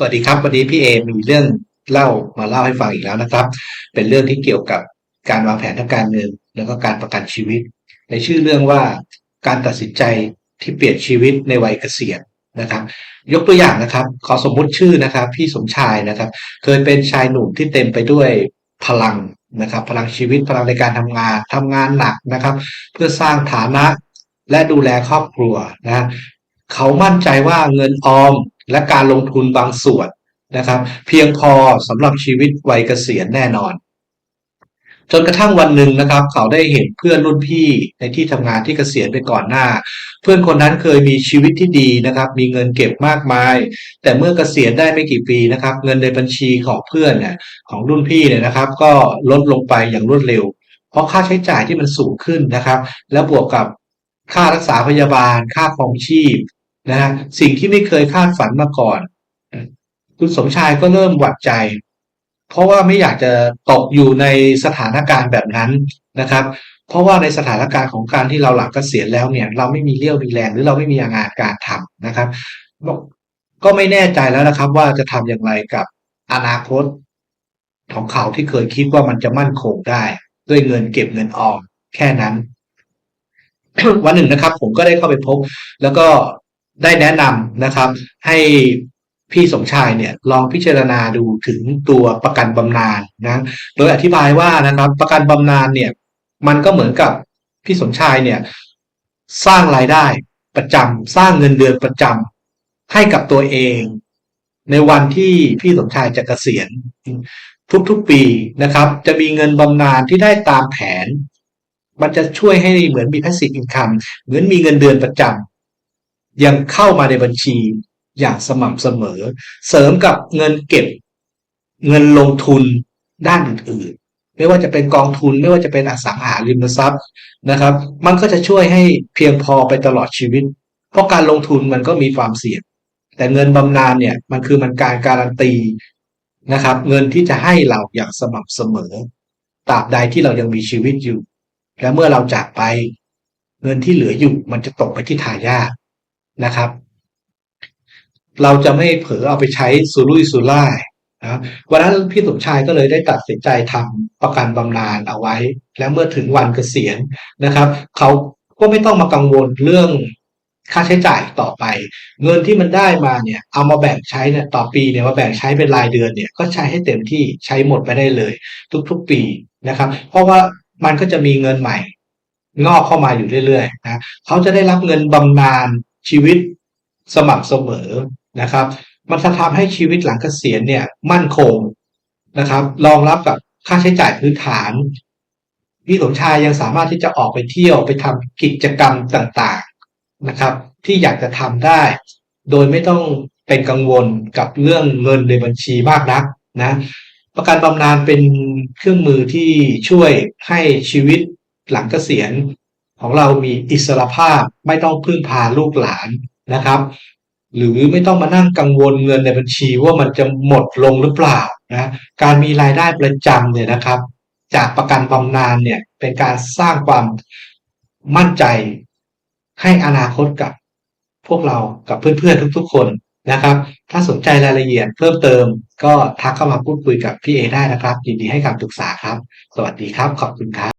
สวัสดีครับ วันนี้พี่เอมีเรื่องเล่ามาเล่าให้ฟังอีกแล้วนะครับ เป็นเรื่องที่เกี่ยวกับการวางแผนทางการเงิน แล้วก็การประกันชีวิต ในชื่อเรื่องว่าการตัดสินใจที่เปลี่ยนชีวิตในวัยเกษียณนะครับ ยกตัวอย่างนะครับ ขอสมมุติชื่อนะครับ พี่สมชายนะครับ เคยเป็นชายหนุ่มที่เต็มไปด้วยพลังนะครับ พลังชีวิตพลังในการทำงานทำงานหนักนะครับ เพื่อสร้างฐานะและดูแลครอบครัวนะเขามั่นใจว่าเงินออม และการลงทุนบางส่วนนะครับ เพียงพอสำหรับชีวิตวัยเกษียณแน่นอน จนกระทั่งวันหนึ่งนะครับ เขาได้เห็นเพื่อนรุ่นพี่ในที่ทำงานที่เกษียณไปก่อนหน้า เพื่อนคนนั้นเคยมีชีวิตที่ดีนะครับ มีเงินเก็บมากมาย แต่เมื่อเกษียณได้ไม่กี่ปีนะครับ เงินในบัญชีของเพื่อนเนี่ยของรุ่นพี่เนี่ยนะครับ ก็ลดลงไปอย่างรวดเร็ว เพราะค่าใช้จ่ายที่มันสูงขึ้นนะครับ แล้วบวกกับค่ารักษาพยาบาล ค่าครองชีพ นะฮะสิ่งที่ไม่เคยคาดฝันมาก่อนคุณสมชายก็เริ่มหวั่นใจ เพราะว่าไม่อยากจะตกอยู่ในสถานการณ์แบบนั้นนะครับ เพราะว่าในสถานการณ์ของการที่เราหลังเกษียณแล้วเนี่ย เราไม่มีเรี่ยวมีแรงหรือเราไม่มีงานการทำนะครับกก็ไม่แน่ใจแล้วนะครับ ว่าจะทำอย่างไรกับอนาคตของเขาที่เคยคิดว่ามันจะมั่นคงได้ ด้วยเงินเก็บเงินออมแค่นั้น วันหนึ่งนะครับ ผมก็ได้เข้าไปพบ แล้วก็ ได้แนะนำนะครับ ให้พี่สมชายเนี่ยลองพิจารณาดูถึงตัวประกันบำนาญนะโดยอธิบายว่านะครับประกันบำนาญเนี่ย มันก็เหมือนกับพี่สมชายเนี่ย สร้างรายได้ประจำสร้างเงินเดือนประจำให้กับตัวเอง ในวันที่พี่สมชายจะเกษียณทุกๆปีนะครับ จะมีเงินบำนาญที่ได้ตามแผน มันจะช่วยให้เหมือนมี passive income เหมือนมีเงินเดือนประจำ ยังเข้ามาในบัญชีอย่างสม่ำเสมอ เสริมกับเงินเก็บเงินลงทุนด้านอื่นๆ ไม่ว่าจะเป็นกองทุนไม่ว่าจะเป็นอสังหาริมทรัพย์นะครับ มันก็จะช่วยให้เพียงพอไปตลอดชีวิต เพราะการลงทุนมันก็มีความเสี่ยง แต่เงินบำนาญเนี่ยมันคือมันการการันตีนะครับ เงินที่จะให้เราอย่างสม่ำเสมอตราบใดที่เรายังมีชีวิตอยู่ และเมื่อเราจากไป เงินที่เหลืออยู่มันจะตกไปที่ทายาท นะครับ เราจะไม่เผลอเอาไปใช้สุรุ่ยสุร่ายนะวันนั้นพี่สมชายก็เลยได้ตัดสินใจทำประกันบำนาญเอาไว้ แล้วเมื่อถึงวันเกษียณนะครับ เขาก็ไม่ต้องมากังวลเรื่องค่าใช้จ่ายต่อไป เงินที่มันได้มาเนี่ย เอามาแบ่งใช้เนี่ยต่อปีเนี่ยมาแบ่งใช้เป็นรายเดือนเนี่ย ก็ใช้ให้เต็มที่ใช้หมดไปได้เลย ทุกๆปีนะครับ เพราะว่ามันก็จะมีเงินใหม่ งอกเข้ามาอยู่เรื่อยๆนะเขาจะได้รับเงินบำนาญ ชีวิตสม่ำเสมอนะครับ มันจะทำให้ชีวิตหลังเกษียณเนี่ยมั่นคงนะครับ รองรับกับค่าใช้จ่ายพื้นฐาน พี่สมชายยังสามารถที่จะออกไปเที่ยวไปทำกิจกรรมต่างๆนะครับ ที่อยากจะทำได้ โดยไม่ต้องเป็นกังวลกับเรื่องเงินในบัญชีมากนักนะประกันบำนาญเป็นเครื่องมือที่ช่วยให้ชีวิตหลังเกษียณ ของเรามีอิสรภาพไม่ต้องพึ่งพาลูกหลานนะครับ หรือไม่ต้องมานั่งกังวลเงินในบัญชีว่ามันจะหมดลงหรือเปล่านะการมีรายได้ประจำเนี่ยนะครับ จากประกันบำนาญเนี่ยเป็นการสร้างความมั่นใจให้อนาคตกับพวกเรากับเพื่อนๆทุกๆ คนนะครับ ถ้าสนใจรายละเอียดเพิ่มเติม ก็ทักเข้ามาพูดคุยกับพี่เอได้นะครับ ยินดีให้คำปรึกษาครับ สวัสดีครับ ขอบคุณครับ